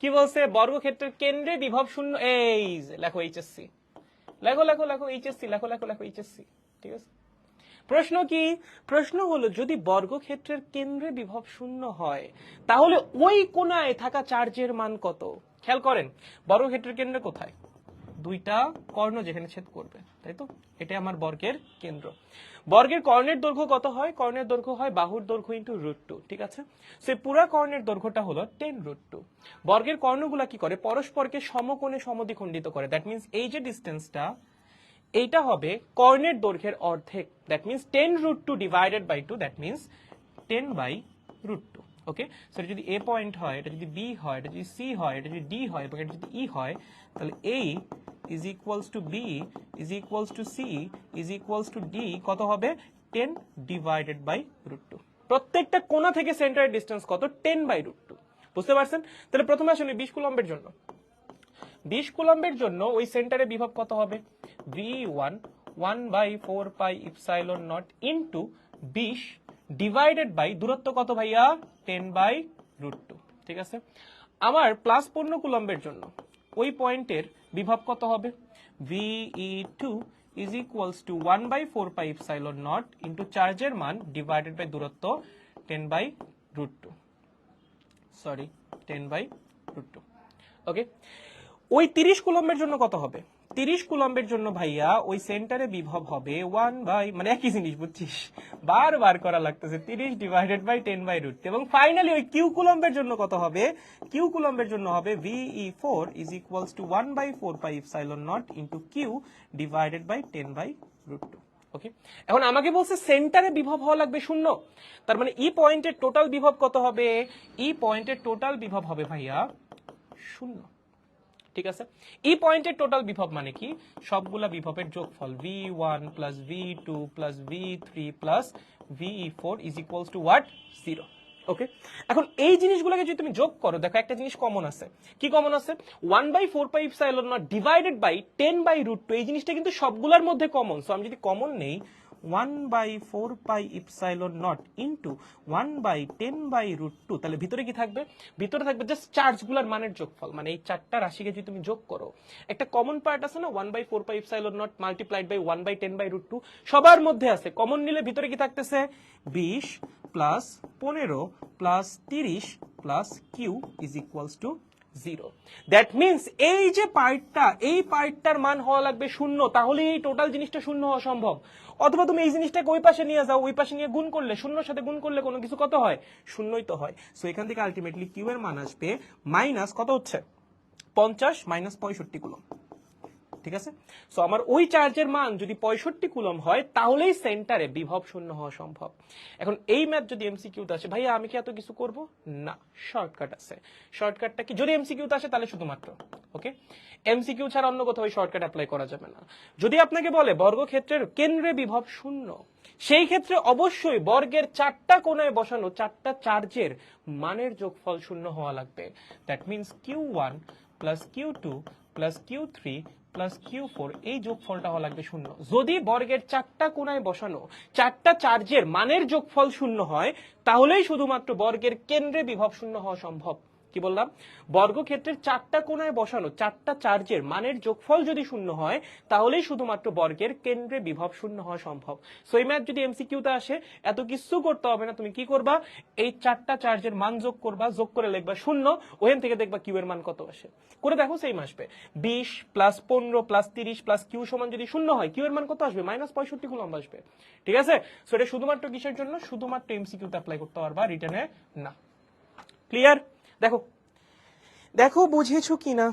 কি বলছে? বর্গক্ষেত্রের কেন্দ্রে বিভব শূন্য, এই লেখো এইচএসসি লেখো লেখো লেখো এইচএসসি লেখো লেখো লেখো এইচএসসি ঠিক আছে? প্রশ্ন কি? প্রশ্ন হলো, যদি বর্গক্ষেত্রের কেন্দ্রে বিভব শূন্য হয়, তাহলে ওই কোনায় থাকা চার্জের মান কত? খেয়াল করেন, বর্গক্ষেত্রের কেন্দ্র কোথায়? দুইটা কর্ণ যেখানে ছেদ করবে, তাই তো? এটা আমার বর্গের কেন্দ্র। বর্গের কর্ণের দৈর্ঘ্য কত হয়? কর্ণের দৈর্ঘ্য হয় বাহুর দৈর্ঘ্য ইন্টু রুট টু ঠিক আছে? সে পুরা কর্ণের দৈর্ঘ্যটা হলো টেন রুট টু বর্গের কর্ণগুলা কি করে? পরস্পরকে সমকোণে সমদ্বিখণ্ডিত করে। দ্যাট মিন্স এই যে ডিস্টেন্সটা এইটা হবে কর্ণের দৈর্ঘ্যের অর্ধেক। That means ten root two divided by two that means ten by root two okay so এটা যদি এ পয়েন্ট হয়, এটা যদি বি হয়, এটা যদি সি হয়, এটা যদি ডি হয়, এবং এটা যদি ই হয়, তাহলে A is equals to B is equals to C is equals to D কত হবে? Ten divided by root two প্রত্যেকটা কোণা থেকে সেন্টারের ডিস্টেন্স কত? টেন বাই রুট টু বুঝতে পারছেন? তাহলে প্রথমে আসলে বিশ কুলম্বের জন্য। বিশ কুলম্বের জন্য ওই সেন্টারে বিভব কত হবে? V one one by four pi epsilon not into বিশ ডিভাইডেড বাই দূরত্ব কত ভাইয়া? টেন বাই রুট টু ঠিক আছে? আমার প্লাস পূর্ণ কুলম্বের জন্য ওই পয়েন্টের বিভব কত হবে? V two is equals to one by four pi epsilon not into চার্জের মান ডিভাইডেড বাই দূরত্ব ten by root two sorry ten by root two okay ওই তিরিশ কুলম্বের জন্য কত হবে? তিরিশ কুলম্বের জন্য ভাইয়া ওই সেন্টারে বিভব হবে ওয়ান বাই মানে একই জিনিস বুঝছিস। বারবার করা লাগতেছে, তিরিশ divided by ten by root এবং ফাইনালি ওই কিউ কুলম্বের জন্য কত হবে? কিউ কুলম্বের জন্য হবে V four is equals to one by four by epsilon not into Q divided by ten by root two okay এখন আমাকে বলছে সেন্টারে বিভব হওয়া লাগবে শূন্য। তার মানে ই পয়েন্টের টোটাল বিভব কত হবে? ই পয়েন্টের টোটাল বিভব হবে ভাইয়া শূন্য। ঠিক আছে? ই পয়েন্টের টোটাল বিভব মানে কি? সবগুলা বিভবের যোগফল V one plus V two plus V three plus V four is equals to what zero okay এখন এই জিনিসগুলোকে যদি তুমি যোগ করো, দেখো একটা জিনিস কমন আছে। কি কমন আছে? One by four pi epsilon not divided by ten by root two এই জিনিসটা কিন্তু সবগুলোর মধ্যে কমন সো আমি যদি কমন নেই one by four pi epsilon not into one by ten by root two তাহলে ভিতরে কি থাকবে? ভিতরে থাকবে জাস্ট চার্জগুলোর মানের যোগফল। মানে এই চারটা রাশিকে যদি তুমি যোগ করো, একটা কমন পার্ট আছে না? One by four pi epsilon not multiplied by one by ten by root two সবার মধ্যে আছে। কমন নিলে ভিতরে কি থাকতেছে? বিশ প্লাস পনেরো প্লাস তিরিশ plus Q is equals to zero that means এই যে পার্টটা এই পার্টটার মান হওয়া লাগবে শূন্য, তাহলে এই টোটাল জিনিসটা শূন্য হওয়া সম্ভব। অথবা তুমি এই জিনিসটাকে ওই পাশে নিয়ে যাও, ওই পাশে নিয়ে গুণ করলে, শূন্যর সাথে গুণ করলে কোনো কিছু কত হয়? শূন্যই তো হয়। সো এখান থেকে আলটিমেটলি কিউ এর মান আসবে মাইনাস কত হচ্ছে? পঞ্চাশ মাইনাস পঁয়ষট্টি কুলম। ঠিক আছে? সো আমার ওই চার্জের মান যদি পঁয়ষট্টি কুলম হয়, তাহলেই সেন্টারে বিভব শূন্য হওয়া সম্ভব। এখন এই ম্যাথ যদি এমসিকিউতে আসে, ভাইয়া, আমি কি এত কিছু করব? না শর্টকাট আছে। শর্টকাটটা কি, যদি এমসিকিউতে আসে, তাহলে শুধুমাত্র ওকে এমসিকিউ ছাড়া অন্য কোথাও ওই শর্টকাট অ্যাপ্লাই করা যাবে না। যদি আপনাকে বলে বর্গক্ষেত্রের কেন্দ্রে বিভব শূন্য, সেই ক্ষেত্রে অবশ্যই বর্গের চারটা কোণায় বসানো চারটা চার্জের মানের যোগফল শূন্য হওয়া লাগবে। That means Q one plus Q two plus Q three plus Q four এই যোগফলটা হওয়া লাগবে শূন্য। যদি বর্গের চারটা কোনায় বসানো, চারটা চার্জের মানের যোগফল শূন্য হয়, তাহলেই শুধুমাত্র বর্গের কেন্দ্রে বিভব শূন্য হওয়া সম্ভব। কি বললাম? বর্গক্ষেত্রের চারটা কোণায় বসানো, চারটা চার্জের মানের যোগফল যদি শূন্য হয়, তাহলেই শুধুমাত্র বর্গের কেন্দ্রে বিভব শূন্য হওয়া সম্ভব। সো এই ম্যাথ যদি এমসিকিউতে আসে, এত কিছু করতে হবে না, তুমি কি করবা? এই চারটা চার্জের মান যোগ করবা, যোগ করে লিখবা শূন্য, ওখান থেকে দেখবা কিউ এর মান কত আসে। করে দেখো সেম আসবে। বিশ প্লাস পনেরো প্লাস তিরিশ প্লাস কিউ সমান যদি শূন্য হয় কিউ এর মান কত আসবে? মাইনাস পঁয়ষট্টি কুলম্ব আসবে। ঠিক আছে? সো এটা শুধুমাত্র কিসের জন্য? শুধুমাত্র এমসিকিউতে অ্যাপ্লাই করতে পারবা রিটার্নে না। ক্লিয়ার দেখো। দেখো বুঝেছ কিনা?